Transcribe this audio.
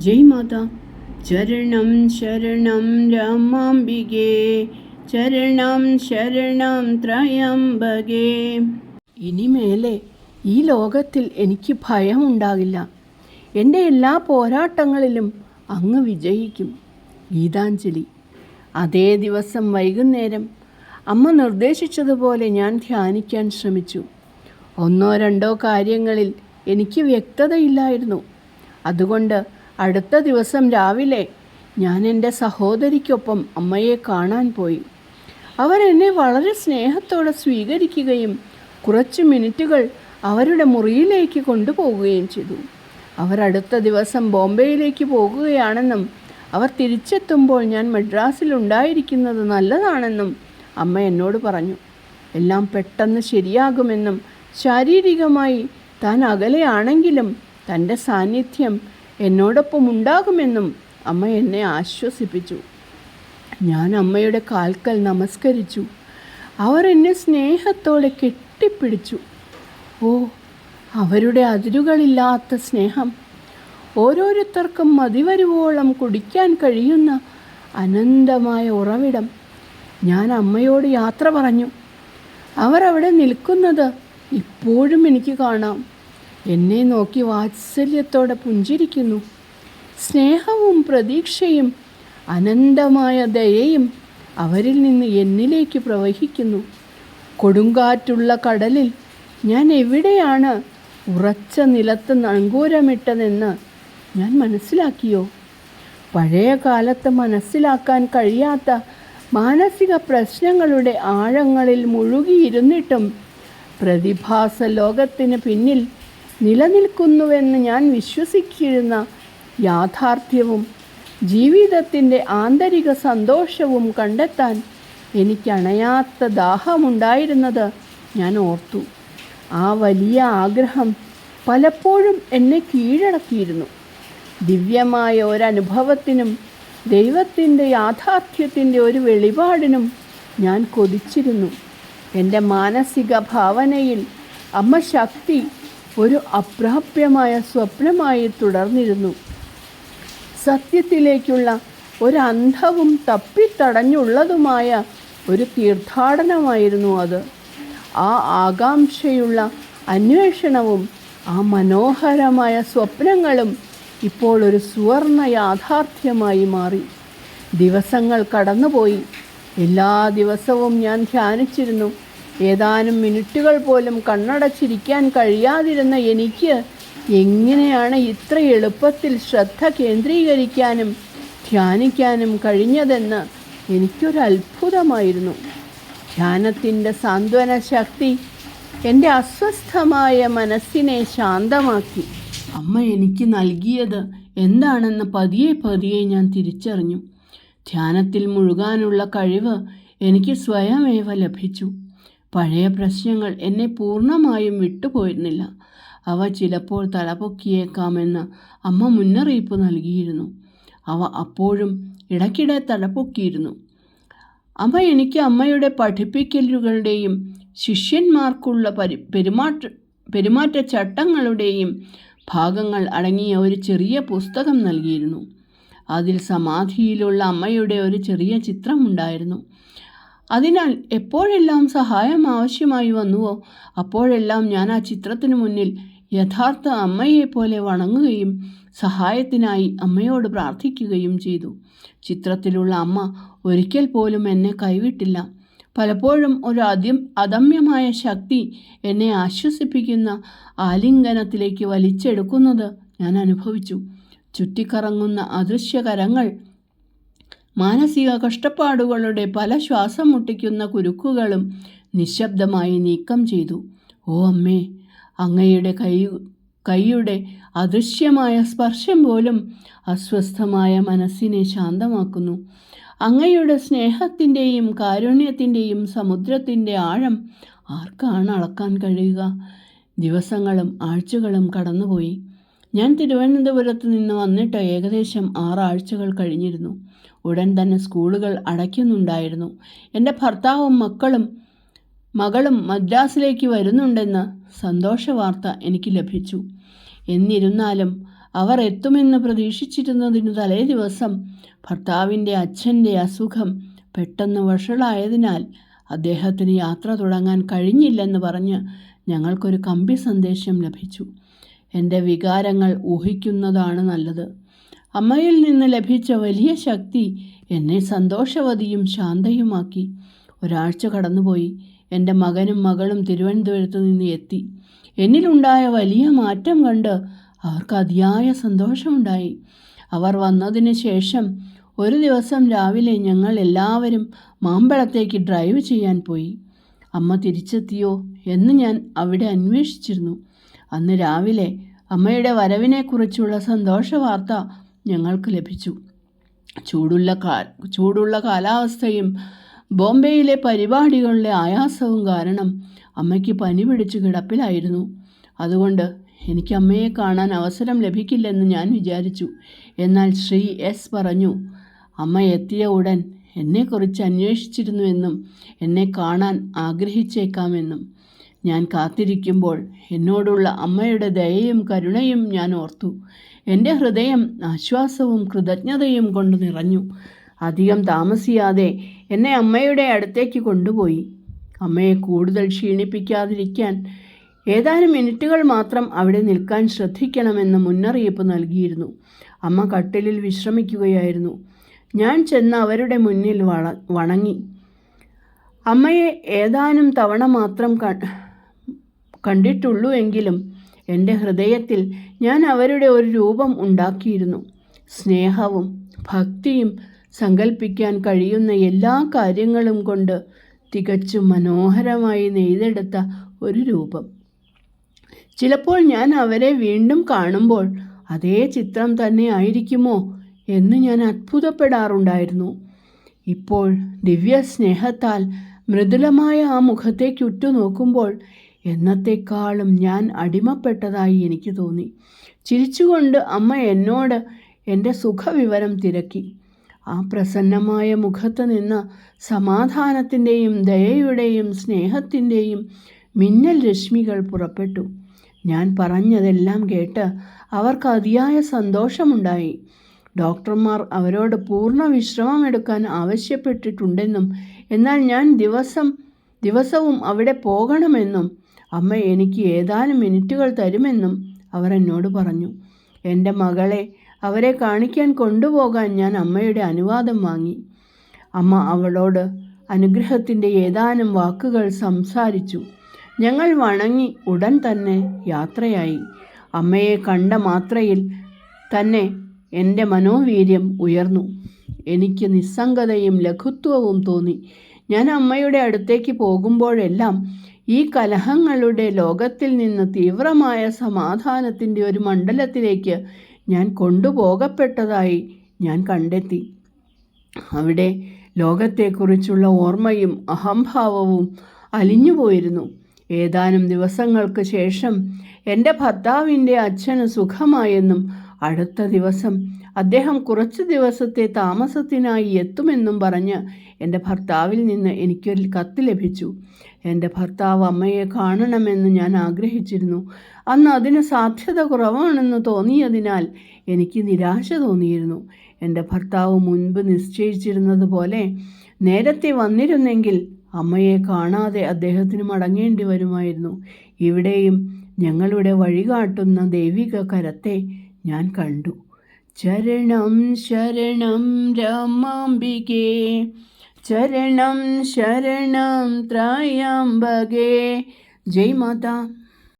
ജയ് മാത. ചരണം ശരണം രാമാംബികേ. ചരണം ശരണം ത്രയംബകേ. ഇനിമേലെ ഈ ലോകത്തിൽ എനിക്ക് ഭയമുണ്ടാകില്ല. എന്റെ എല്ലാ പോരാട്ടങ്ങളിലും അങ്ങ് വിജയിക്കും. ഗീതാഞ്ജലി. അതേ ദിവസം വൈകുന്നേരം അമ്മ നിർദ്ദേശിച്ചതുപോലെ ഞാൻ ധ്യാനിക്കാൻ ശ്രമിച്ചു. ഒന്നോ രണ്ടോ കാര്യങ്ങളിൽ എനിക്ക് വ്യക്തതയില്ലായിരുന്നു. അതുകൊണ്ട് അടുത്ത ദിവസം രാവിലെ ഞാൻ എന്റെ സഹോദരിക്കൊപ്പം അമ്മയെ കാണാൻ പോയി. അവരെന്നെ വളരെ സ്നേഹത്തോടെ സ്വീകരിക്കുകയും കുറച്ച് മിനിറ്റുകൾ അവരുടെ മുറിയിലേക്ക് കൊണ്ടുപോകുകയും ചെയ്തു. അവർ അടുത്ത ദിവസം ബോംബെയിലേക്ക് പോകുകയാണെന്നും അവർ തിരിച്ചെത്തുമ്പോൾ ഞാൻ മദ്രാസിൽ ഉണ്ടായിരിക്കുന്നത് നല്ലതാണെന്നും അമ്മ എന്നോട് പറഞ്ഞു. എല്ലാം പെട്ടെന്ന് ശരിയാകുമെന്നും ശാരീരികമായി താൻ അകലെയാണെങ്കിലും തന്റെ സാന്നിധ്യം എന്നോടൊപ്പം ഉണ്ടാകുമെന്നും അമ്മ എന്നെ ആശ്വസിപ്പിച്ചു. ഞാൻ അമ്മയുടെ കാൽക്കൽ നമസ്കരിച്ചു. അവർ എന്നെ സ്നേഹത്തോടെ കെട്ടിപ്പിടിച്ചു. ഓ അവരുടെ അതിരുകളില്ലാത്ത സ്നേഹം. ഓരോരുത്തർക്കും മതിവരുവോളം കുടിക്കാൻ കഴിയുന്ന അനന്തമായ ഉറവിടം. ഞാൻ അമ്മയോട് യാത്ര പറഞ്ഞു. അവർ അവിടെ നിൽക്കുന്നത് ഇപ്പോഴും എനിക്ക് കാണാം. എന്നെ നോക്കി വാത്സല്യത്തോടെ പുഞ്ചിരിക്കുന്നു. സ്നേഹവും പ്രതീക്ഷയും അനന്തമായ ദയയും അവരിൽ നിന്ന് എന്നിലേക്ക് പ്രവഹിക്കുന്നു. കൊടുങ്കാറ്റുള്ള കടലിൽ ഞാൻ എവിടെയാണ് ഉറച്ച നിലത്ത് നങ്കൂരമിട്ടതെന്ന് ഞാൻ മനസ്സിലാക്കിയോ? പഴയ കാലത്ത് മനസ്സിലാക്കാൻ കഴിയാത്ത മാനസിക പ്രശ്നങ്ങളുടെ ആഴങ്ങളിൽ മുഴുകിയിരുന്നിട്ടും പ്രതിഭാസ ലോകത്തിന് പിന്നിൽ നിലനിൽക്കുന്നുവെന്ന് ഞാൻ വിശ്വസിച്ചിരുന്ന യാഥാർത്ഥ്യവും ജീവിതത്തിന്റെ ആന്തരിക സന്തോഷവും കണ്ടെത്താൻ എനിക്കണയാത്ത ദാഹമുണ്ടായിരുന്നത് ഞാൻ ഓർത്തു. ആ വലിയ ആഗ്രഹം പലപ്പോഴും എന്നെ കീഴടക്കിയിരുന്നു. ദിവ്യമായ ഒരനുഭവത്തിനും ദൈവത്തിന്റെ യാഥാർത്ഥ്യത്തിന്റെ ഒരു വെളിപാടിനും ഞാൻ കൊതിച്ചിരുന്നു. എന്റെ മാനസിക ഭാവനയിൽ അമ്മ ശക്തി ഒരു അപ്രാപ്യമായ സ്വപ്നമായി തുടർന്നിരുന്നു. സത്യത്തിലേക്കുള്ള ഒരന്ധവും തപ്പിത്തടഞ്ഞുള്ളതുമായ ഒരു തീർത്ഥാടനമായിരുന്നു അത്. ആ ആകാംക്ഷയുള്ള അന്വേഷണവും ആ മനോഹരമായ സ്വപ്നങ്ങളും ഇപ്പോൾ ഒരു സുവർണ യാഥാർത്ഥ്യമായി മാറി. ദിവസങ്ങൾ കടന്നുപോയി. എല്ലാ ദിവസവും ഞാൻ ധ്യാനിച്ചിരുന്നു. ഏതാനും മിനിറ്റുകൾ പോലും കണ്ണടച്ചിരിക്കാൻ കഴിയാതിരുന്ന എനിക്ക് എങ്ങനെയാണ് ഇത്ര എളുപ്പത്തിൽ ശ്രദ്ധ കേന്ദ്രീകരിക്കാനും ധ്യാനിക്കാനും കഴിഞ്ഞതെന്ന് എനിക്കൊരു അത്ഭുതമായിരുന്നു ധ്യാനത്തിന്റെ സാന്ത്വന ശക്തി എന്റെ അസ്വസ്ഥമായ മനസ്സിനെ ശാന്തമാക്കി. അമ്മ എനിക്ക് നൽകിയത് എന്താണെന്ന് പതിയെ പതിയെ ഞാൻ തിരിച്ചറിഞ്ഞു. ധ്യാനത്തിൽ മുഴുകാനുള്ള കഴിവ് എനിക്ക് സ്വയമേവ ലഭിച്ചു. പഴയ പ്രശ്നങ്ങൾ എന്നെ പൂർണമായും വിട്ടുപോയിരുന്നില്ല. അവ ചിലപ്പോൾ തലപൊക്കിയേക്കാമെന്ന് അമ്മ മുന്നറിയിപ്പ് നൽകിയിരുന്നു. അവ അപ്പോഴും ഇടയ്ക്കിടെ തലപൊക്കിയിരുന്നു. അമ്മ എനിക്ക് അമ്മയുടെ പഠിപ്പിക്കലുകളുടെയും ശിഷ്യന്മാർക്കുള്ള പരി പെരുമാറ്റ പെരുമാറ്റച്ചട്ടങ്ങളുടെയും ഭാഗങ്ങൾ അടങ്ങിയ ഒരു ചെറിയ പുസ്തകം നൽകിയിരുന്നു. അതിൽ സമാധിയിലുള്ള അമ്മയുടെ ഒരു ചെറിയ ചിത്രമുണ്ടായിരുന്നു. അതിനാൽ എപ്പോഴെല്ലാം സഹായം ആവശ്യമായി വന്നുവോ അപ്പോഴെല്ലാം ഞാൻ ആ ചിത്രത്തിനു മുന്നിൽ യഥാർത്ഥ അമ്മയെപ്പോലെ വണങ്ങുകയും സഹായത്തിനായി അമ്മയോട് പ്രാർത്ഥിക്കുകയും ചെയ്തു. ചിത്രത്തിലുള്ള അമ്മ ഒരിക്കൽ പോലും എന്നെ കൈവിട്ടില്ല. പലപ്പോഴും ഒരു അദ്യം അദമ്യമായ ശക്തി എന്നെ ആശ്വസിപ്പിക്കുന്ന ആലിംഗനത്തിലേക്ക് വലിച്ചെടുക്കുന്നത് ഞാൻ അനുഭവിച്ചു. ചുറ്റിക്കറങ്ങുന്ന അദൃശ്യകരങ്ങൾ മാനസിക കഷ്ടപ്പാടുകളുടെ പല ശ്വാസം മുട്ടിക്കുന്ന കുരുക്കുകളും നിശബ്ദമായി നീക്കം ചെയ്തു. ഓ അമ്മേ അങ്ങയുടെ കൈ കൈയുടെ അദൃശ്യമായ സ്പർശം പോലും അസ്വസ്ഥമായ മനസ്സിനെ ശാന്തമാക്കുന്നു. അങ്ങയുടെ സ്നേഹത്തിന്റെയും കാരുണ്യത്തിന്റെയും സമുദ്രത്തിന്റെ ആഴം ആർക്കാണ് അളക്കാൻ കഴിയുക? ദിവസങ്ങളും ആഴ്ചകളും കടന്നുപോയി. ഞാൻ തിരുവനന്തപുരത്ത് നിന്ന് വന്നിട്ട് ഏകദേശം ആറാഴ്ചകൾ കഴിഞ്ഞിരുന്നു. ഉടൻ തന്നെ സ്കൂളുകൾ അടയ്ക്കുന്നുണ്ടായിരുന്നു. എന്റെ ഭർത്താവും മക്കളും മകളും മദ്രാസിലേക്ക് വരുന്നുണ്ടെന്ന് സന്തോഷ വാർത്ത എനിക്ക് ലഭിച്ചു. എന്നിരുന്നാലും അവർ എത്തുമെന്ന് പ്രതീക്ഷിച്ചിരുന്നതിന് തലേ ദിവസം ഭർത്താവിന്റെ അച്ഛന്റെ അസുഖം പെട്ടെന്ന് വഷളായതിനാൽ അദ്ദേഹത്തിന് യാത്ര തുടങ്ങാൻ കഴിഞ്ഞില്ലെന്ന് പറഞ്ഞ് ഞങ്ങൾക്കൊരു കമ്പി സന്ദേശം ലഭിച്ചു. എന്റെ വികാരങ്ങൾ ഊഹിക്കുന്നതാണ് നല്ലത്. അമ്മയിൽ നിന്ന് ലഭിച്ച വലിയ ശക്തി എന്നെ സന്തോഷവതിയും ശാന്തയുമാക്കി. ഒരാഴ്ച കടന്നുപോയി. എന്റെ മകനും മകളും തിരുവനന്തപുരത്ത് നിന്ന് എത്തി. എന്നിലുണ്ടായ വലിയ മാറ്റം കണ്ട് അവർക്ക് അതിയായ സന്തോഷമുണ്ടായി. അവർ വന്നതിന് ശേഷം ഒരു ദിവസം രാവിലെ ഞങ്ങൾ എല്ലാവരും മാമ്പഴത്തേക്ക് ഡ്രൈവ് ചെയ്യാൻ പോയി. അമ്മ തിരിച്ചെത്തിയോ എന്ന് ഞാൻ അവിടെ അന്വേഷിച്ചിരുന്നു. അന്ന് രാവിലെ അമ്മയുടെ വരവിനെക്കുറിച്ചുള്ള സന്തോഷ വാർത്ത ഞങ്ങൾക്ക് ലഭിച്ചു. ചൂടുള്ള കാ ചൂടുള്ള കാലാവസ്ഥയും ബോംബെയിലെ പരിപാടികളിലെ ആയാസവും കാരണം അമ്മയ്ക്ക് പനി പിടിച്ച് കിടപ്പിലായിരുന്നു. അതുകൊണ്ട് എനിക്ക് അമ്മയെ കാണാൻ അവസരം ലഭിക്കില്ലെന്ന് ഞാൻ വിചാരിച്ചു. എന്നാൽ ശ്രീ എസ് പറഞ്ഞു അമ്മ എത്തിയ ഉടൻ എന്നെക്കുറിച്ച് അന്വേഷിച്ചിരുന്നുവെന്നും എന്നെ കാണാൻ ആഗ്രഹിച്ചേക്കാമെന്നും ഞാൻ കാത്തിരിക്കുമ്പോൾ എന്നോടുള്ള അമ്മയുടെ ദയയും കരുണയും ഞാൻ ഓർത്തു. എന്റെ ഹൃദയം ആശ്വാസവും കൃതജ്ഞതയും കൊണ്ട് നിറഞ്ഞു. അധികം താമസിയാതെ എന്നെ അമ്മയുടെ അടുത്തേക്ക് കൊണ്ടുപോയി. അമ്മയെ കൂടുതൽ ക്ഷീണിപ്പിക്കാതിരിക്കാൻ ഏതാനും മിനിറ്റുകൾ മാത്രം അവിടെ നിൽക്കാൻ ശ്രദ്ധിക്കണമെന്ന് മുന്നറിയിപ്പ് നൽകിയിരുന്നു. അമ്മ കട്ടിലിൽ വിശ്രമിക്കുകയായിരുന്നു. ഞാൻ ചെന്ന് അവരുടെ മുന്നിൽ വള വണങ്ങി. അമ്മയെ ഏതാനും തവണ മാത്രം കണ്ടിട്ടുള്ളൂ എങ്കിലും എന്റെ ഹൃദയത്തിൽ ഞാൻ അവരുടെ ഒരു രൂപം ഉണ്ടാക്കിയിരുന്നു. സ്നേഹവും ഭക്തിയും സങ്കല്പിക്കാൻ കഴിയുന്ന എല്ലാ കാര്യങ്ങളും കൊണ്ട് തികച്ചും മനോഹരമായി നെയ്തെടുത്ത ഒരു രൂപം. ചിലപ്പോൾ ഞാൻ അവരെ വീണ്ടും കാണുമ്പോൾ അതേ ചിത്രം തന്നെ ആയിരിക്കുമോ എന്ന് ഞാൻ അത്ഭുതപ്പെടാറുണ്ടായിരുന്നു. ഇപ്പോൾ ദിവ്യ സ്നേഹത്താൽ മൃദുലമായ ആ മുഖത്തേക്ക് ഉറ്റുനോക്കുമ്പോൾ എന്നത്തെക്കാളും ഞാൻ അടിമപ്പെട്ടതായി എനിക്ക് തോന്നി. ചിരിച്ചുകൊണ്ട് അമ്മ എന്നോട് എന്റെ സുഖവിവരം തിരക്കി. ആ പ്രസന്നമായ മുഖത്ത് നിന്ന് സമാധാനത്തിന്റെയും ദയയുടെയും സ്നേഹത്തിന്റെയും മിന്നൽ രശ്മികൾ പുറപ്പെട്ടു. ഞാൻ പറഞ്ഞതെല്ലാം കേട്ട് അവർക്ക് അതിയായ സന്തോഷമുണ്ടായി. ഡോക്ടർമാർ അവരോട് പൂർണ വിശ്രമം എടുക്കാൻ ആവശ്യപ്പെട്ടിട്ടുണ്ടെന്നും എന്നാൽ ഞാൻ ദിവസം ദിവസവും അവിടെ പോകണമെന്നും അമ്മ എനിക്ക് ഏതാനും മിനിറ്റുകൾ തരുമെന്നും അവർ എന്നോട് പറഞ്ഞു. എന്റെ മകളെ അവരെ കാണിക്കാൻ കൊണ്ടുപോകാൻ ഞാൻ അമ്മയുടെ അനുവാദം വാങ്ങി. അമ്മ അവളോട് അനുഗ്രഹത്തിന്റെ ഏതാനും വാക്കുകൾ സംസാരിച്ചു. ഞങ്ങൾ വണങ്ങി ഉടൻ തന്നെ യാത്രയായി. അമ്മയെ കണ്ട മാത്രയിൽ തന്നെ എന്റെ മനോവീര്യം ഉയർന്നു. എനിക്ക് നിസ്സംഗതയും ലഘുത്വവും തോന്നി. ഞാൻ അമ്മയുടെ അടുത്തേക്ക് പോകുമ്പോഴെല്ലാം ഈ കലഹങ്ങളുടെ ലോകത്തിൽ നിന്ന് തീവ്രമായ സമാധാനത്തിന്റെ ഒരു മണ്ഡലത്തിലേക്ക് ഞാൻ കൊണ്ടുപോകപ്പെട്ടതായി ഞാൻ കണ്ടെത്തി. അവിടെ ലോകത്തെക്കുറിച്ചുള്ള ഓർമ്മയും അഹംഭാവവും അലിഞ്ഞുപോയിരുന്നു ഏതാനും ദിവസങ്ങൾക്ക് ശേഷം എന്റെ ഭർത്താവിന്റെ അച്ഛന് സുഖമായെന്നും അടുത്ത ദിവസം അദ്ദേഹം കുറച്ചു ദിവസത്തെ താമസത്തിനായി എത്തുമെന്നും പറഞ്ഞ് എന്റെ ഭർത്താവിൽ നിന്ന് എനിക്കൊരു കത്ത് ലഭിച്ചു. എന്റെ ഭർത്താവ് അമ്മയെ കാണണമെന്ന് ഞാൻ ആഗ്രഹിച്ചിരുന്നു. അന്ന് അതിന് സാധ്യത കുറവാണെന്ന് തോന്നിയതിനാൽ എനിക്ക് നിരാശ തോന്നിയിരുന്നു. എന്റെ ഭർത്താവ് മുൻപ് നിശ്ചയിച്ചിരുന്നത് പോലെ നേരത്തെ വന്നിരുന്നെങ്കിൽ അമ്മയെ കാണാതെ അദ്ദേഹത്തിന് മടങ്ങേണ്ടി വരുമായിരുന്നു. ഇവിടെയും ഞങ്ങളുടെ വഴികാട്ടുന്ന ദൈവിക കരത്തെ ഞാൻ കണ്ടു. ചരണം ശരണം രമാംബികേ ചരണം ശരണം ത്രയംബകേ ജയ് മാതാ